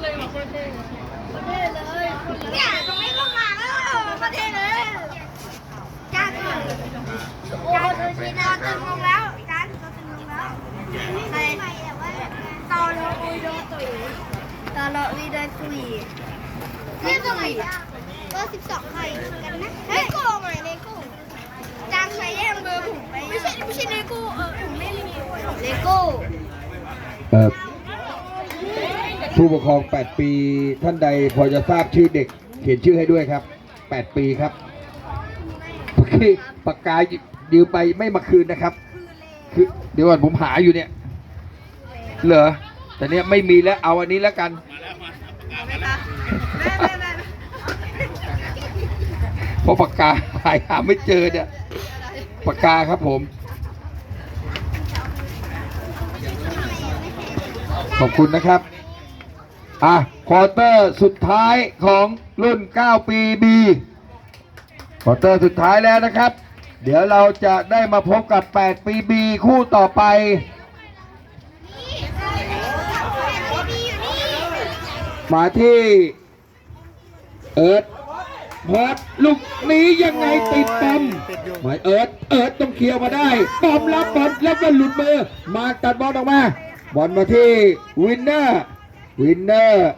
เนี่ยตรงนี้ก็มาแล้วประเทศเลยจ้าจ้าจ้าเธอชีนอนตึงลงแล้วจ้าเธอตึงลงแล้วใครตอนเราอุยโดตุยตอนเราอุยโดตุยเรียกว่าไงอะเบอร์สิบสองใครกันนะเลโก้ไงเลโก้จางใช้แย่งเบอร์ผมไปไม่ใช่ไม่ใช่เลโก้เออผมไม่รีวิวเลโก้เออ ผู้ปกครอง 8 ปี ท่านใดพอจะทราบชื่อเด็ก เขียนชื่อให้ด้วยครับ 8 ปีครับคือปากกายืมไปไม่มาคืนนะครับ คือเดี๋ยวก่อนผมหาอยู่เนี่ย เหรอ แต่เนี้ยไม่มีแล้วเอาอันนี้แล้วกันเพราะปากกาหายหาไม่เจอเนี่ยปากกาครับผม ขอบคุณนะครับ อะควอเตอร์สุดท้ายของรุ่น 9 ปี B ควอเตอร์สุดท้ายแล้วนะครับ เดี๋ยวเราจะได้มาพบกับ 8 ปี B คู่ต่อไปมาที่เอิร์ธพอดลูกนี้ยังไงติดปอมหมายเอิร์ธเอิร์ธต้องเคลียร์มาได้ปอมรับบอลแล้วก็หลุดมือมาตัดบอลออกมา บอลมาที่วินเนอร์ วินเนอร์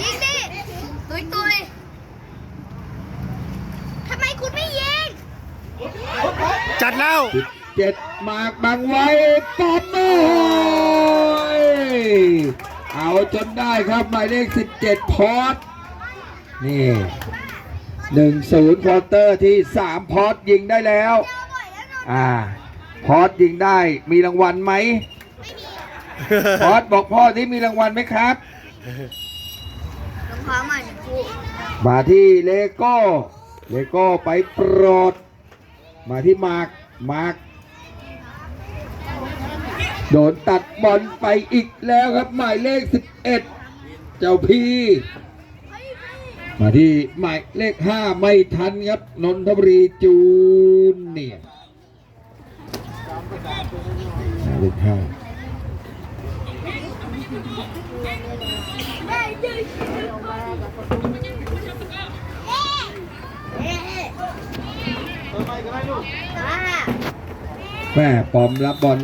ยิงดิตุยตุยทำไมคุณไม่ยิงจัดแล้วสิบเจ็ดมาร์กบังไว้ปอมโอ้ยเอาจนได้ครับหมายเลขสิบเจ็ดพอดนี่หนึ่งศูนย์ควอเตอร์ที่สามพอดยิงได้แล้ว อ่า พอดยิงได้มีรางวัลไหม พอดบอกพ่อที่มีรางวัลไหมครับ รองเท้าใหม่กูมาที่เลโก้ เลโก้ไปโปรด มาที่มาร์กมาร์กโดนตัดบอลไปอีกแล้วครับ หมายเลข 11 เจ้าพี่มาที่หมายเลข 5 ไม่ทันครับ นนทบุรีจูนเนี่ยร์หมายเลข5 แม่ปอมรับบอล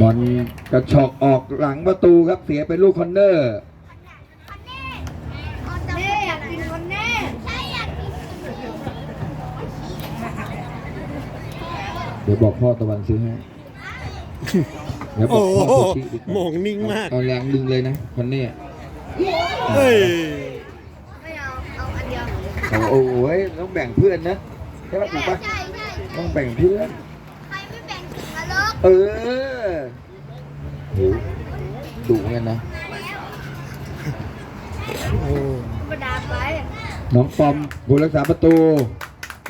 บอลกระชอกออกหลังประตูครับเสียเป็นลูกคอนเนอร์แม่อยากกินคนแน่ใช่อยากกินเดี๋ยวบอกพ่อตะวันซื้อให้เดี๋ยวบอโอ้กโหพ่อโคชิดีกว่าโหมงนิ่งมาก เอาแรงดึงเลยนะคนเนี้ยเฮ้ย ไม่เอา เอาอันเดียวเอาโอ้ยต้องแบ่งเพื่อนนะ ใช่ไหมถูกปะใช่ใช่ต้องแบ่งเพื่อนใครไม่แบ่งถึงนรกเออโหดุเหมือนกันนะโอ้ธรรมดาไปน้องปอมผู้รักษาประตู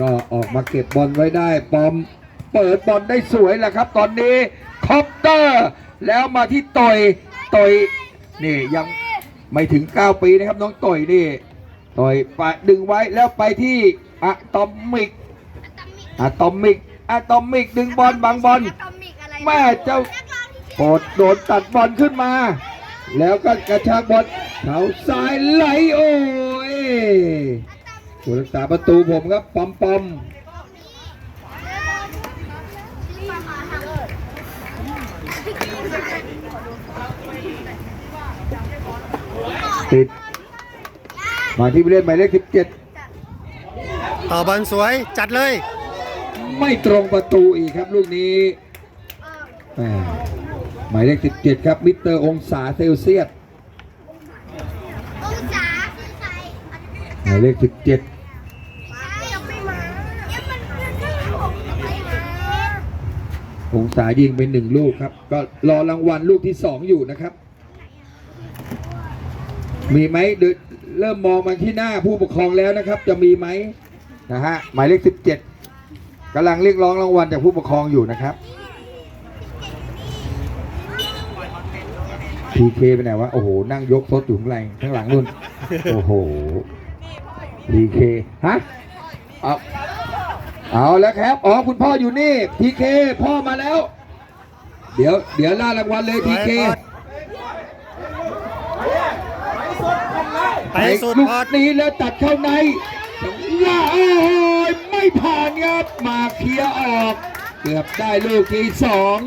ก็ออกมาเก็บบอลไว้ได้ ปอมเปิดบอลได้สวยแหละครับ ตอนนี้คอปเตอร์ แล้วมาที่ต่อยต่อยนี่ยังไม่ถึง 9 ปีนะครับ น้องต่อยนี่ต่อยไปดึงไว้แล้วไปที่อะตอมิก อะตอมิกอะตอมิกดึงบอลบังบอลอะตอมิกอะไรนะแม่เจ้าโอดโดนตัดบอลขึ้นมา แล้วก็กระชากบอลเขาซ้ายไหลโอ้ยผู้รักษาประตูผมครับปอมปอมติดมาที่ผู้เล่นหมายเลข17 ต่อบอลสวยจัดเลย ไม่ตรงประตูอีกครับลูกนี้หมายเลข17 ครับมิสเตอร์องศาเซลเซียสหมายเลข17ยังไม่มายังมันยังผมยังไม่มาองศายิงไปหนึ่งลูกครับ ก็รอรางวัลลูกที่สองอยู่นะครับ มีไหมเดิเริ่มมองมาที่หน้าผู้ปกครองแล้วนะครับ จะมีไหมนะฮะหมายเลขสิบเจ็ด กำลังเรียกร้องรางวัลจากผู้ปกครองอยู่นะครับพีเคไปไหนวะโอ้โหนั่งยกซดอยู่ข้างหลังข้างหลังนู่นโอ้โหพีเคฮะเอาเอาแล้วครับ อ๋อคุณพ่ออยู่นี่พีเคพ่อมาแล้ว เดี๋ยวเดี๋ยวล่ารางวัลเลยทีเคไปสุดลูกพอดนี้แล้วตัดเข้าในว่าโอ้ย ไม่ผ่านครับมาเคลียร์ออก เกือบได้ลูกที่สอง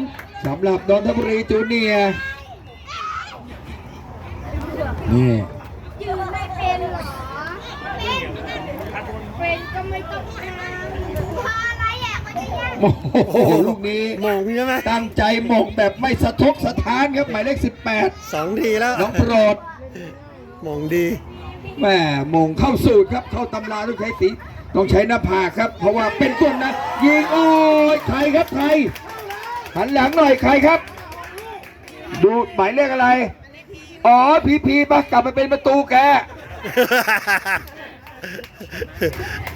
สำหรับนนทบุรีจูเนียร์นี่ยืนไม่เป็นเหรอเป็นเป็นก็ไม่ต้องทำพออะไรอะมันจะยากโอ้โหลูกนี้มงใช่ไหมตั้งใจหมกแบบไม่สะทกสะท้านครับหมายเลขสองทีแล้ว18น้องโปรดมงดีแหม่หมงเข้าสูตรครับเข้าตำราต้องใช้ตี ต้องใช้หน้าผากครับ เพราะว่าเป็นต้นนะยิงโอ้ยใครครับใครหันหลังหน่อยใครครับ ดูหมายเลขอะไร อ๋อพีพีปะกลับไปเป็นประตูแก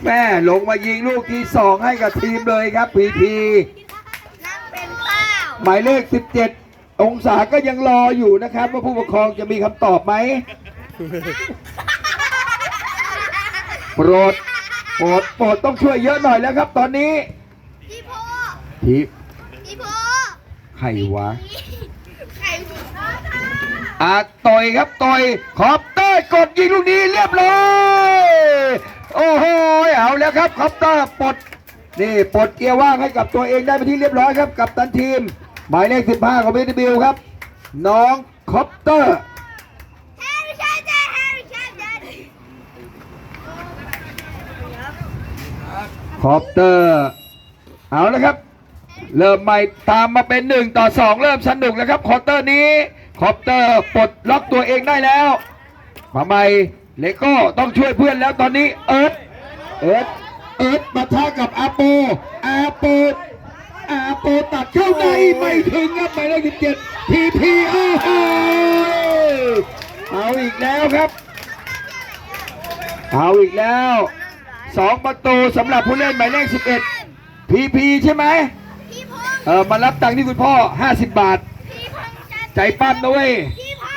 แม่ลงมายิงลูกที่สองให้กับทีมเลยครับพีพีนั่งเป็นเป้าหมายเลข 17 องศาก็ยังรออยู่นะครับ ว่าผู้ปกครองจะมีคำตอบไหมโปรด โปรดโปรดต้องช่วยเยอะหน่อยแล้วครับ ตอนนี้พี่โพทีพี่โพใครวะไข่หมูทอดค่ะอาต่อยครับต่อยขอบเตอร์กดยิงลูกนี้เรียบร้อยโอ้โหเอาแล้วครับคอปเตอร์ปลดนี่ปลดเกียร์ว่างให้กับตัวเองได้ไปนที่เรียบร้อยครับ กับตันทีมหมายเลข15ของเบนบิลครับ น้องคอปเตอร์ แฮร์รี่ชาเดนแฮร์รี่ชาเดน คอปเตอร์ เอาแล้วครับ เริ่มใหม่ตามมาเป็น 1 ต่อ 2 เริ่มสนุกแล้วครับคอปเตอร์นี้คอปเตอร์ปลดล็อกตัวเองได้แล้วมาใหม่เลโก้ต้องช่วยเพื่อนแล้วตอนนี้เอิร์ธเอิร์ธเอิร์ธปะทะกับอาโปอาโปอาโปตัดเข้าในไม่ถึงครับหมายเลขสิบเจ็ดพีพีโอ้โหเอาอีกแล้วครับ เอาอีกแล้ว สองประตูสำหรับผู้เล่นหมายเลขสิบเอ็ดพีพีใช่ไหมพี่พงเออมารับตังค์ที่คุณพ่อ 50 บาท พี่พงจันใจปั้นนะเว้ย พี่พร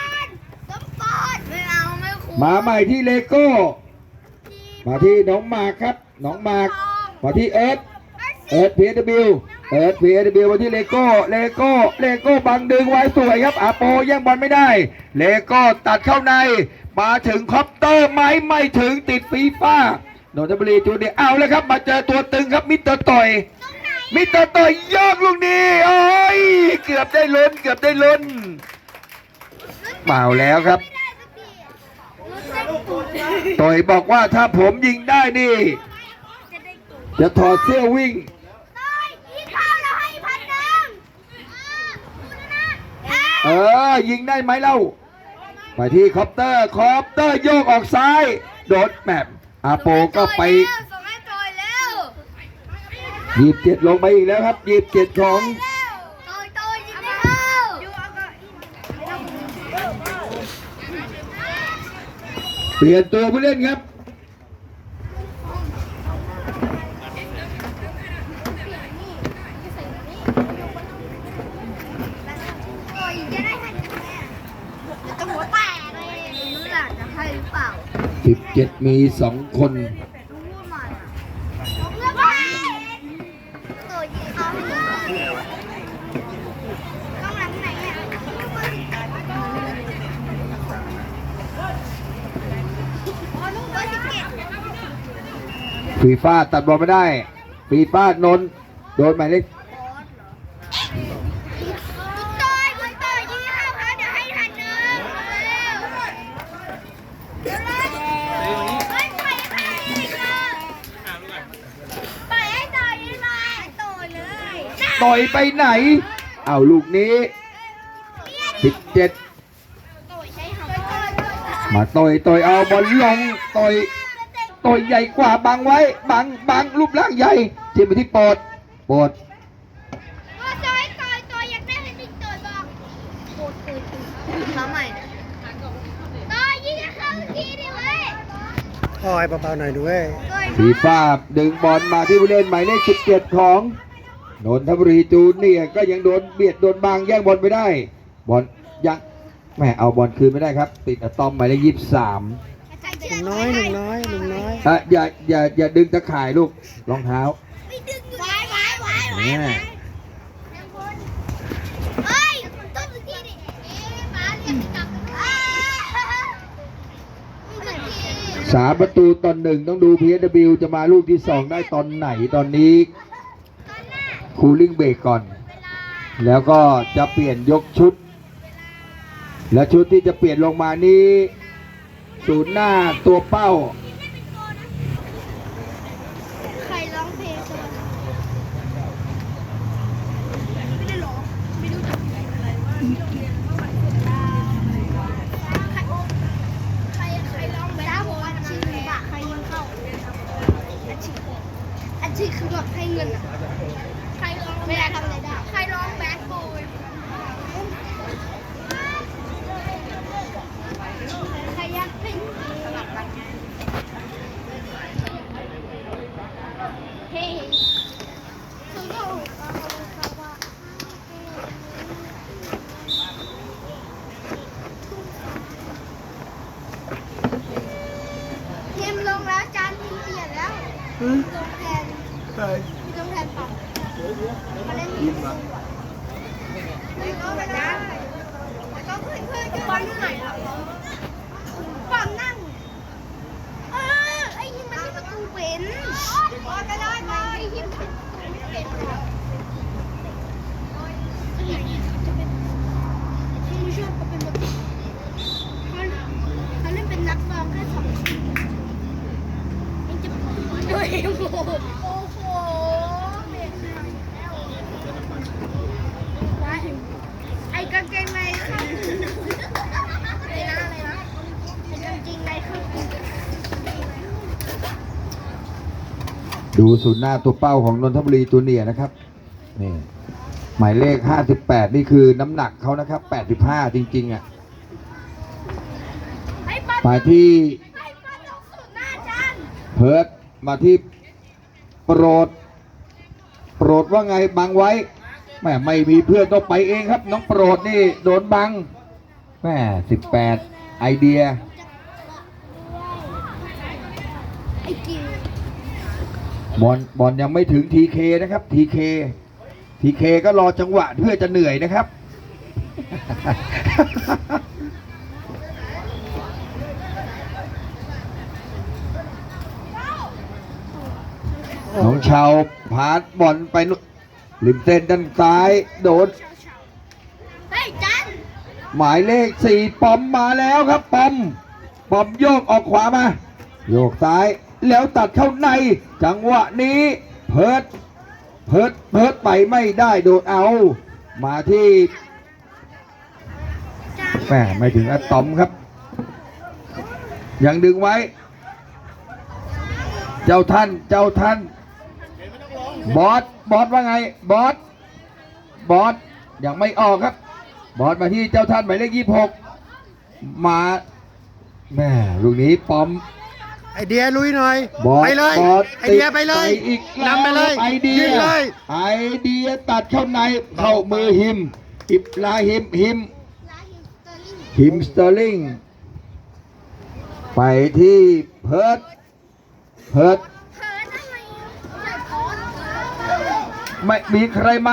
สมปอนไม่เอาไม่คุ้มมาใหม่ที่เลโก้มาที่น้องมาร์คครับ น้องมาร์คมาที่เอิร์ธเอิร์ธพีเอบิวเอิร์ธพีเอบิวมาที่เลโก้ เลโก้ เลโก้บังดึงไว้สวยครับอาโปแย่งบอลไม่ได้ เลโก้ตัดเข้าใน มาถึงคอปเตอร์ไหมไม่ถึงติดฟีฟ่า นนทบุรีจูเนียเอาแล้วครับ มาเจอตัวตึงครับมิเตอร์ต่อย มิเตอร์ต่อยยอกลูกนี้โอ้ยเกือบได้ลุ้นเกือบได้ลุ้นเปล่าแล้วครับ ต่อยบอกว่าถ้าผมยิงได้นี่ จะถอดเสื้อวิ่งเออ ยิงได้ไหมเล่า ไปที่คอปเตอร์ คอปเตอร์โยกออกซ้าย โดดแมป อาโปก็ไปส่งให้จอยเร็วยีบเจ็ดลงไปอีกแล้วครับยีบเจ็ดของจอยจอยยิงไม่เข้าเปลี่ยนตัวผู้เล่นครับ โอ้ยจะได้ทันกันไหมอะจะหัวแตกเลยรู้หลักจะให้หรือเปล่า17มี2คนรู้มาอะเลืองเขาต้องหลังไหนฟีฟ่าตัดบอลไม่ได้ฟีฟ่านนโดนหมายเลข คุณต่อยคุณต่อยยิงเข้าเขาเดี๋ยวให้ทันหนึ่งเร็วเร็วเฮ้ยปล่อยให้อีกเลยปล่อยให้ต่อยยิงมาต่อยเลย ต่อยไปไหน เอาลูกนี้17ต่อยใช้หางต่อยมาต่อยต่อยเอาบอลลงต่อยต่อยใหญ่กว่าบังไว้บังบังรูปร่างใหญ่จิ้มไปที่ปอดปอดก็ต่อยต่อยต่อยอยากได้ให้ติ๊กต่อยบอกโคตรตื่นตื่นมาใหม่ต่อยยิงให้เข้าทีดิเว้ยพ่อให้เบาๆหน่อยด้วยต่อยฟีฟ่าดึงบอลมาที่ผู้เล่นหมายเลข17ของ นนทบุรีจูเนียร์ก็ยังโดนเบียดโดนบางแย่งบอลไปได้ บอลยังแหม่เอาบอลคืนไม่ได้ครับ ติดอะตอมหมายเลข23หนุ่มน้อยหนุ่มน้อยหนุ่มน้อยอะอย่าอย่าอย่าดึงตะข่ายลูกรองเท้าไม่ดึงอยู่ไว้ไว้ไว้ไว้แม่เอ้สามประตูตอนหนึ่งต้องดู PSW จะมาลูกที่สองได้ตอนไหนตอนนี้ คูลิ่งเบรกก่อน แล้วก็จะเปลี่ยนยกชุด และชุดที่จะเปลี่ยนลงมานี้ศูนย์หน้าตัวเป้า ใครร้องเพลงสวัสดีไม่ได้ร้องไม่รู้จักอะไรว่าที่โรงเรียนเมื่อวันศุกร์ใครใครร้องแบทบอกว่าชื่อบะใครยิงเข้าอันชื่ออันชื่อคือแบบให้เงินอะใครร้องเวลาทำอะไรได้ใครร้องแบทบอยใครอยากเป็นสลับกันเฮ้ย เกมล งแล้วจานทีมเปลี่ยนแล้วลงแทนลงแทนปั๊มมาเล่นทีมปั๊มไม่ก็ไม่ได้แล้วก็เพื่อนเพื่อนปั๊มที่ไหนอะปั๊มนั่งเออไอ้ยิงมันที่ประตูเป็นก็ได้ไงไอ้ยิงประตูไม่เป็นไม่ชอบเขาเป็นแบบเขาเขาเล่นเป็นนักบอลแค่สองทีมยังจะ ด้วยโอ้โหโอ้โหเด็กว้ายไอ้กางเกงในเข้าอะไรนะอะไรนะไอ้กางเกงในเข้าดูศูนย์หน้าตัวเป้าของนนทบุรีจูเนียร์นะครับนี่หมายเลข 58 นี่คือน้ำหนักเขานะครับ 85 จริง ๆ อะไอ้บอลไปที่ไอ้บอลลงสุดหน้าจานเพิร์ด มาที่โปรด โปรดว่าไงบังไว้แม่ไม่มีเพื่อนต้องไปเองครับ น้องโปรดนี่โดนบังแม่18ไอเดียไอ้กิวบอลบอลยังไม่ถึงทีเคนะครับทีเคทีเคก็รอจังหวะเพื่อจะเหนื่อยนะครับ น้องชาวพาดบอลไปนู่นริมเส้นด้านซ้ายโดนหมายเลขสี่ปอมมาแล้วครับปอมปอมโยกออกขวามา โยกซ้ายแล้วตัดเข้าใน จังหวะนี้เพิร์ดเพิร์ดเพิร์ดไปไม่ได้โดนเอา มาที่แหมไม่ถึงอะตอมครับ ยังดึงไว้ เจ้าท่านเจ้าท่าน บอสบอสว่าไงบอสบอสยังไม่ออกครับ บอสมาที่เจ้าท่านหมายเลขยี่หกมาแม่ลูกนี้ปอมไอเดียลุยหน่อย บอสไปเลย บอสไอเดียไปเลยติดอีกแล้วนำไปเลยไอเดียยิงเลย ไอเดียตัดเข้าในเข้ามือหิม อิบลาหิมหิมลาฮิมสเตอร์ลิงหิมสเตอร์ลิงไปที่เพิร์ดเพิร์ดเพิร์ดอะไรอะใส่คอน ไม่มีใครไหม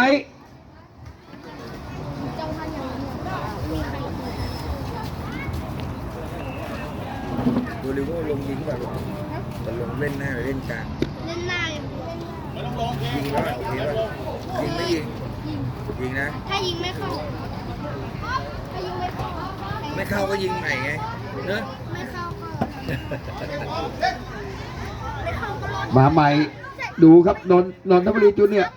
เจ้าท่านอย่างนี้มีใครอีกดูลิเวอร์ลงยิงแบบจะลงเล่นหน้าหรือเล่นกลางเล่นหน้าอย่างเล่นยิงแล้วยิงแล้วยิงไม่ยิงยิงยิงนะ ถ้ายิงไม่เข้าถ้ายิงไม่เข้าไม่เข้าก็ยิงใหม่ไงเนอะไม่เข้าก็ไม่เข้าก็รอดมาใหม่ดูครับนนนนทบุรีจุนเนี่ยร์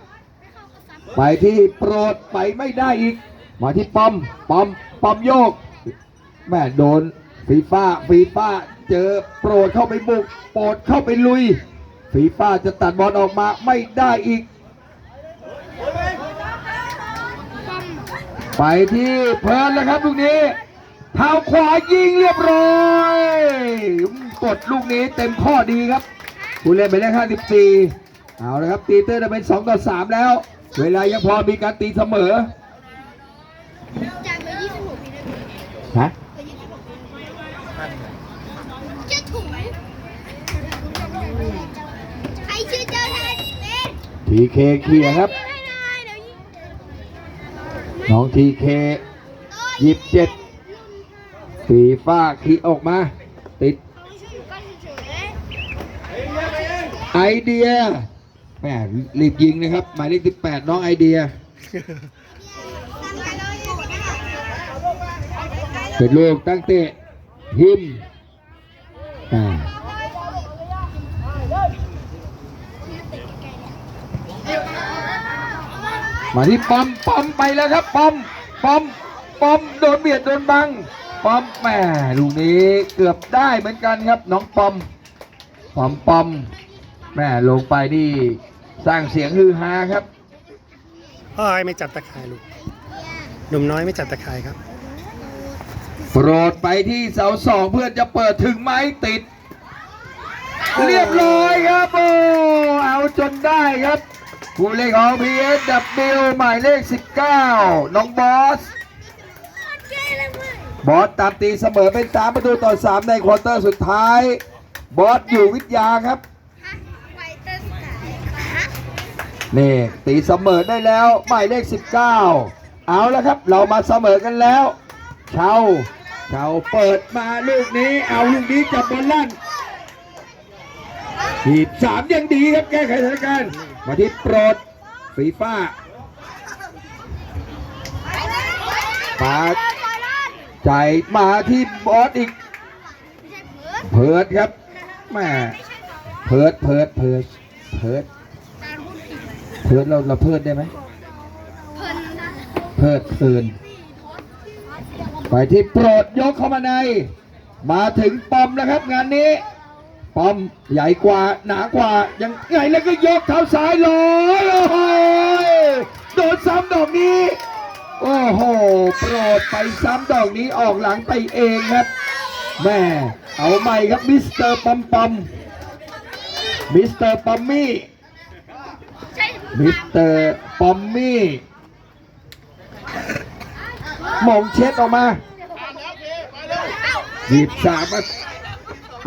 ไปที่โปรดไปไม่ได้อีก มาที่ปอมปอมปอมโยกแม่โดนฟีฟ้าฟีฟ้าเจอโปรดเข้าไปบุก โปรดเข้าไปลุย ฟีฟ้าจะตัดบอลออกมาไม่ได้อีก ไปที่เพิร์นแล้วครับลูกนี้เท้าขวายิงเรียบร้อยกดลูกนี้เต็มข้อดีครับผู้เล่นไปเลข54เอาละครับตีเตอร์จะเป็น 2 ต่อ 3 แล้ว เวลายังพอมีการตีเสมอจ่ายไปยี่สิบหกปีได้ไหมฮะไปยี่สิบหกปีเจ้าถุงใครชื่อเจ้าแทนเป็นทีเคเคลียร์ครับให้หน่อยเดี๋ยวยิงน้องทีเคโอ้ยี่สิบเจ็ดรุ่นฟีฟ้าขี่ออกมา ติดไม่ใช่อยู่ใกล้เฉยไอเดียแห มรีบยิงนะครับ หมายเลข18น้องไอเดีย เป็นลูกตั้งเตะหิมอ่ามาที่ปอมปอมไปแล้วครับปอมปอมปอมโดนเบียดโดนบังปอมแหมลูกนี้เกือบได้เหมือนกันครับ น้องปอมปอมปอมแหม่ลงไปนี่ สร้างเสียงฮือฮาครับพ่อไอ้ไม่จับตะข่ายลูกหนุ่มน้อยไม่จับตะข่ายครับ โปรดไปที่เสาสองเพื่อนจะเปิดถึงไม้ติด เรียบร้อยครับโอ้เอาจนได้ครับผู้เล่นของ PSW หมายเลข 19 น้องบอส บอสตามตีเสมอเป็น 3 ประตูต่อ 3 ในควอเตอร์สุดท้าย บอสอยู่วิทยาครับ ไวเตอร์สายฮะ นี่ตีเสมอได้แล้วหมายเลข 19 เอาแล้วครับเรามาเสมอกันแล้ว เชาเชาเปิดมาลูกนี้ เอาลูกนี้จับบอลลั่นทีบสามยังดีครับแก้ไขสถานการณ์มาที่โปรดฟีฟ้าปาดใจมาที่บอสอีก เพิดครับแม่เพิดเพิดเพิดเพิด เพิร์ดเราเราเพิร์ดได้ไหมเพลินนะเพิดเพลินไปที่โปรดยกเข้ามาใน มาถึงปอมแล้วครับงานนี้ปอมใหญ่กว่าหนากว่ายังไงแล้วก็ยกเท้าซ้ายลอยโอ้โหโดนซ้ำดอกนี้ โอ้โหโปรดไปซ้ำดอกนี้ออกหลังไปเองครับแม่เอาใหม่ครับมิสเตอร์ปอมปอมมิสเตอร์ปอมมี่ มิสเตอร์ปอมมี่มองเช็ดออกมาหยิบสาม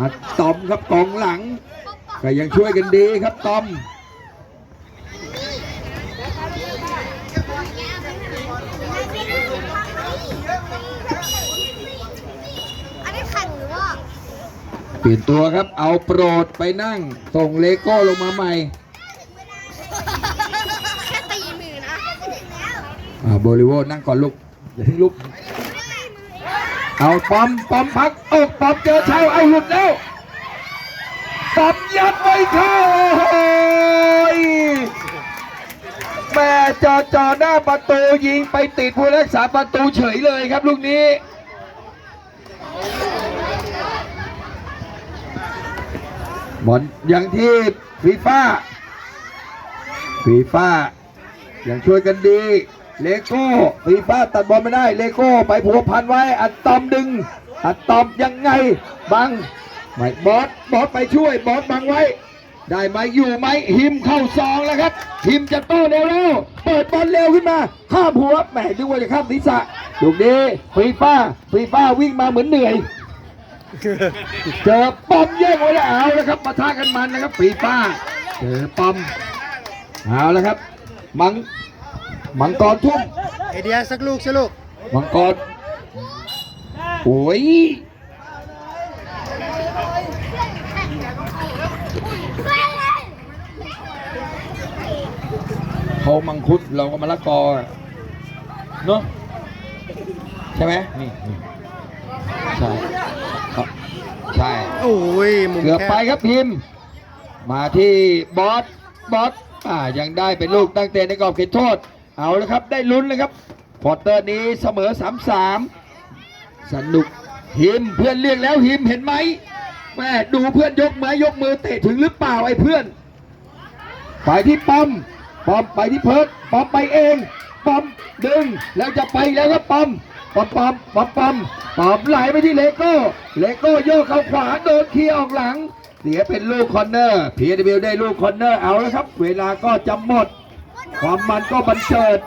อัดตอมครับกองหลังก็ยังช่วยกันดีครับตอมเปลี่ยนตัวครับเอาโปรดไปนั่ง ส่งเลโก้ลงมาใหม่ โบริโวนั่งก่อนลูกอย่าทิ้งลูกเอาปอมปอมพักอกปอมเจอเชาเอาหลุดแล้วปอมยัดไม่เข้าโอ้ยแม่จอจอหน้าประตูยิงไปติดผู้รักษาประตูเฉยเลยครับลูกนี้บอลอย่างที่ฟีฟ่าฟีฟ่ายังช่วยกันดี เลโก้ฟีฟ่าตัดบอลไม่ได้ เลโก้ไปผัวพันไว้ อัดตอมดึง อัดตอมยังไง บังไม่บอสบอสไปช่วยบอสบังไว้ ได้ไหมอยู่ไหมหิมเข้าซองแล้วครับหิมจะโต้เร็วแล้วเปิดบอลเร็วขึ้นมา ข้ามหัวแหมนึกว่าจะข้ามศีรษะลูกนี้ฟีฟ่าฟีฟ่าวิ่งมาเหมือนเหนื่อยเจอปอมแย่งไว้แล้วเอาแล้วครับปะทะกันมันนะครับฟีฟ่าเจอปอมเอาแล้วครับ มัง มังกรทุ่มไอเดียสักลูกสิลูกมังกรโอ้ยเขามังคุดเราก็มะละกออะเนาะใช่ไหมนี่นี่ใช่ครับใช่โอ้ยมุมเกือบแคไปบครับพิมพ์มาที่บอสบอสอ่ายังได้เป็นลูกตั้งเตะในกรอบเขตโทษ เอาแล้วครับได้ลุ้นเลยครับพอเตอร์นี้เสมอ 3-3 สนุกหิมเพื่อนเรียกแล้วหิมเห็นไหมแม่ดูเพื่อนยกไม้ยกมือเตะถึงหรือเปล่าไอ้เพื่อน ไปที่ปอมปอมไปที่เพิร์ดปอมไปเองปอมดึงแล้วจะไปแล้วครับปอมปอมปอมปอมปอมปอมไหลไปที่เลโก้เลโก้โยกเข้าขวาโดนเคลียร์ออกหลัง เสียเป็นลูกคอนเนอร์พีเดบิวได้ลูกคอนเนอร์เอาแล้วครับ เวลาก็จะหมด ความมันก็บันเจิด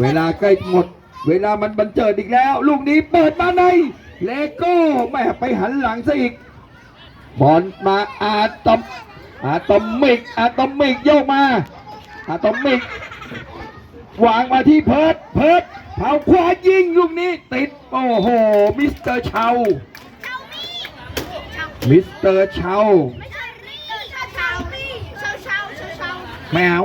เวลาใกล้หมด เวลามันบันเจิดอีกแล้ว ลูกนี้เปิดมาใน เลโก้ไม่ไปหันหลังซะอีก บอลมาอาตอมอาตอมมิก อาตอมมิกโยกมา อาตอมมิกวางมาที่เพิร์ดเพิร์ดเผาควายิงลูกนี้ติด โอ้โห มิสเตอร์เชามิสเตอร์เชา ไม่เอา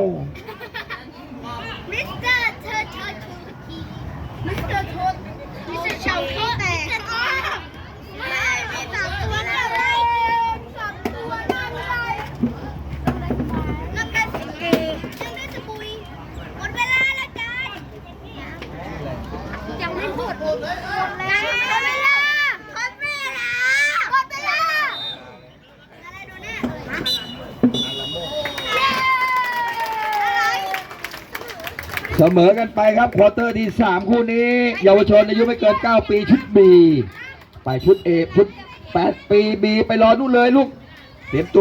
เสมอกันไปครับควอเตอร์ที่ 3 คู่นี้ เยาวชนอายุไม่เกิน 9 ปีชุด B ไปชุด A ชุด 8 ปี B ไปรอนู่นเลยลูกเตรียมตัว